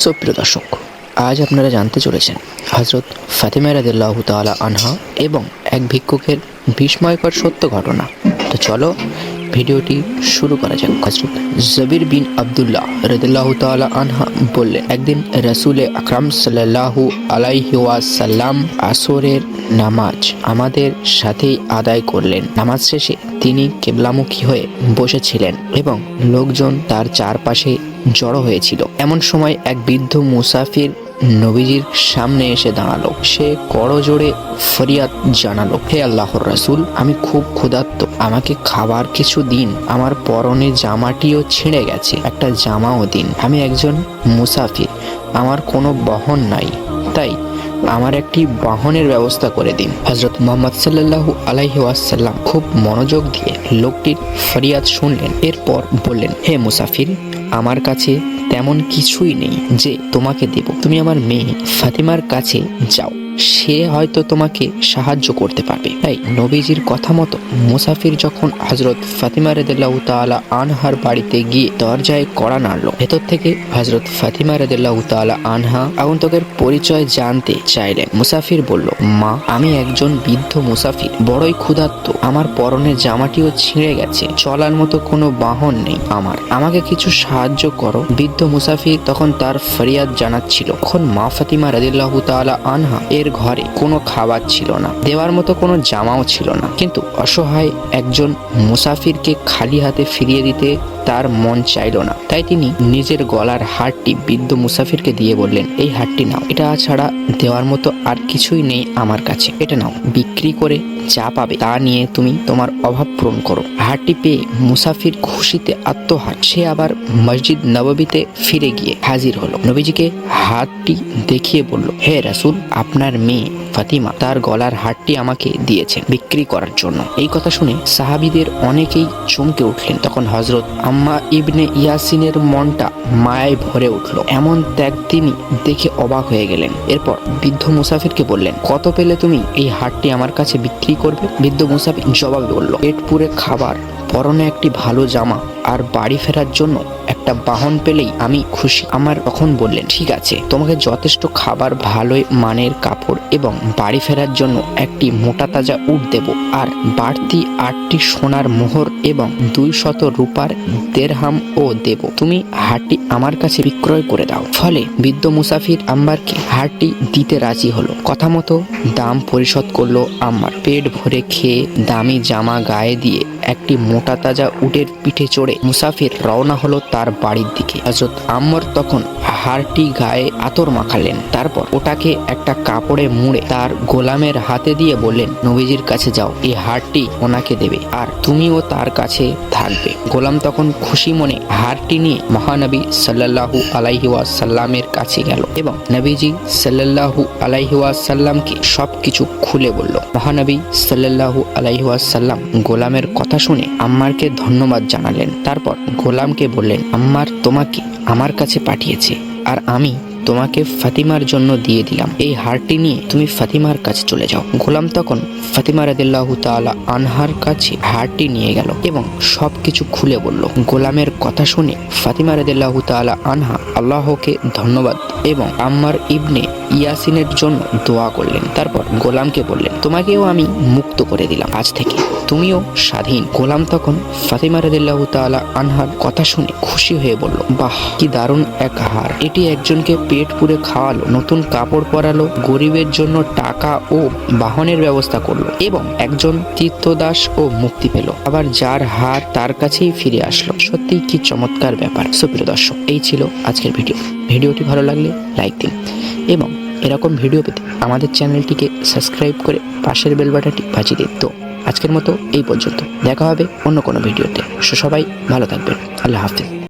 সুপ্রিয় দর্শক, আজ আপনারা জানতে চলেছেন হজরত ফাতেমা রাদিল্লাহ তালা আনহা এবং এক ভিক্ষুকের বিস্ময়কর সত্য ঘটনা। তো চলো ভিডিওটি শুরু করা যাক। জবির বিন আবদুল্লাহ রদিল্লাহ তালা আনহা বললেন, একদিন রসুল আকরাম সাল্লাল্লাহু আলাইহি ওয়াসাল্লাম আসরের নামাজ আমাদের সাথেই আদায় করলেন। নামাজ শেষে তিনি কেবলামুখী হয়ে বসেছিলেন এবং লোকজন তার চারপাশে জড়ো হয়েছিল। এমন সময় এক বৃদ্ধ মুসাফির নবীজির সামনে এসে দাঁড়াল। সে করজোড়ে ফরিয়াদ জানালো, হে আল্লাহর রাসুল, আমি খুব ক্ষুধার্ত। আমাকে খাবার কিছু দিন। আমার পরনে জামাটিও ছিঁড়ে গেছে। একটা জামাও দিন। আমি একজন মুসাফির। আমার কোনো বহন নাই। তাই আমার একটি বাহনের ব্যবস্থা করে দিন। হজরত মোহাম্মদ সাল্লাল্লাহু আলাইহি ওয়াসাল্লাম খুব মনোযোগ দিয়ে লোকটির ফরিয়াদ শুনলেন। এরপর বললেন, হে মুসাফির আমার কাছে তেমন কিছুই নেই যে তোমাকে দেব। তুমি আমার মেয়ে ফাতিমার কাছে যাও। সে হয়তো তোমাকে সাহায্য করতে পারবে। তাই নবীজির কথা মতো মুসাফির যখন হজরত ফাতিমা রেদুল্লাহ তাআলা আনহার বাড়িতে গিয়ে দরজায় কড়া নাড়লো, ভেতর থেকে হজরত ফাতিমা রেদুল্লাহ তাআলা আনহা আগন্তুকের পরিচয় জানতে চাইলেন। মুসাফির বলল, মা, আমি একজন বৃদ্ধ মুসাফির। বড়ই ক্ষুধার্ত। আমার পরনের জামাটিও ছিঁড়ে গেছে। চলার মতো কোনো বাহন নেই আমার। আমাকে কিছু সাহায্য করো। বৃদ্ধ মুসাফির তখন তার ফরিয়াদ জানাচ্ছিল। তখন মা ফাতিমা রাদিল্লাহ তাআলা আনহা এর ঘরে কোনো খাবার ছিল না, দেওয়ার মতো কোনো জামাও ছিল না। কিন্তু অসহায় একজন মুসাফিরকে খালি হাতে ফিরিয়ে দিতে তার মন চাইল না। তাই তিনি নিজের গলার হারটি বৃদ্ধ মুসাফিরকে দিয়ে বললেন, এই হারটি নাও। এটা ছাড়া দেওয়ার মতো আর কিছুই নেই আমার কাছে। এটা নাও। বিক্রি করে যা পাবে তা নিয়ে তুমি তোমার অভাব পূরণ করো। হারটি পেয়ে মুসাফির খুশিতে আত্মহার। সে আবার মসজিদ নববীতে ফিরে গিয়ে হাজির হলো। নবীজিকে হাতটি দেখিয়ে বলল, হে রাসূল, আপনার মেয়ে ফাতিমা তার গলার হারটি আমাকে দিয়েছেন বিক্রি করার জন্য। এই কথা শুনে সাহাবিদের অনেকেই চমকে উঠলেন। তখন হজরত আম্মা ইবনে ইয়াসিনের মনটা মায়ায় ভরে উঠল। এমন ত্যাগ তিনি দেখে অবাক হয়ে গেলেন। এরপর বৃদ্ধ মুসাফিরকে বললেন, কত পেলে তুমি এই হারটি আমার কাছে বিক্রি করবে? বৃদ্ধ মুসাফির জবাবে বলল, পেট পুরে খাবার পরনে একটি ভালো জামা আর বাড়ি ফেরার জন্য একটা বাহন পেলেই আমি খুশি। আমার তখন বললেন, ঠিক আছে, তোমাকে যথেষ্ট খাবার, ভালোই মানের কাপড় এবং বাড়ি ফেরার জন্য একটি মোটা তাজা উট দেব আর বাড়তি আটটি সোনার মোহর এবং দুই শত রূপার দেড়হাম ও দেব। তুমি হারটি আমার কাছে বিক্রয় করে দাও। ফলে বৃদ্ধ মুসাফির আম্বারকে হারটি দিতে রাজি হলো। কথা মতো দাম পরিশোধ করল আম্বার পেট ভরে খেয়ে দামি জামা গায়ে দিয়ে একটি মোটা তাজা উটের পিঠে চড়ে মুসাফির রওনা হলো তার বাড়ির দিকে। হজরত আম্মর তখন হারটি গায়ে আতর মাখালেন। তারপর ওটাকে একটা কাপড়ে মুড়ে তার গোলামের হাতে দিয়ে বললেন, নবীজির কাছে যাও, এই হারটি ওনাকে দেবে আর তুমিও তার কাছে থাকবে। গোলাম তখন খুশি মনে হারটি নিয়ে মহানবী সাল্লাল্লাহু আলাইহি ওয়াসাল্লামের কাছে গেল এবং নবীজি সাল্লাল্লাহু আলাইহি সব কিছু খুলে বলল। মহানবী সাল্লাল্লাহু আলাইহি ওয়াসাল্লাম গোলামের কথা শুনে আম্মারকে ধন্যবাদ জানালেন। তারপর গোলামকে বললেন, আম্মার তোমাকে আমার কাছে পাঠিয়েছে আর আমি তোমাকে ফাতিমার জন্য দিয়ে দিলাম। এই হারটি নিয়ে তুমি ফাতিমার কাছে চলে যাও। গোলাম তখন ফাতিমা রাদিল্লাহু তাআলা আনহার কাছে হারটি নিয়ে গেল এবং সব কিছু খুলে বলল। গোলামের কথা শুনে ফাতিমা রাদিল্লাহু তাআলা আনহা আল্লাহকে ধন্যবাদ এবং আম্মার ইবনে ইয়াসিনের জন্য দোয়া করলেন। তারপর গোলামকে বললেন, তোমাকেও আমি মুক্ত করে দিলাম আজ থেকে। তুমিও স্বাধীন। গোলাম তখন ফাতিমা রাদিল্লাহু তাআলা আনহার কথা শুনে খুশি হয়ে বলল, বাহ, কি দারুণ এক হার। এটি একজনকে পেট পুরে খাওয়ালো, নতুন কাপড় পরালো, গরিবের জন্য টাকা ও বাহনের ব্যবস্থা করল এবং একজন তীর্থদাস ও মুক্তি পেল। আবার যার হার তার কাছেই ফিরে আসলো। সত্যি কি চমৎকার ব্যাপার। সুপ্রিয় দর্শক, এই ছিল আজকের ভিডিও। ভিডিওটি ভালো লাগলে লাইক দিন এবং এরকম ভিডিও পেতে আমাদের চ্যানেলটিকে সাবস্ক্রাইব করে পাশের বেল বাটনটি বাজিয়ে দিন। আজকের মতো এই পর্যন্ত। দেখা হবে অন্য কোনো ভিডিওতে। সবাই ভালো থাকবেন। আল্লাহ হাফিজ।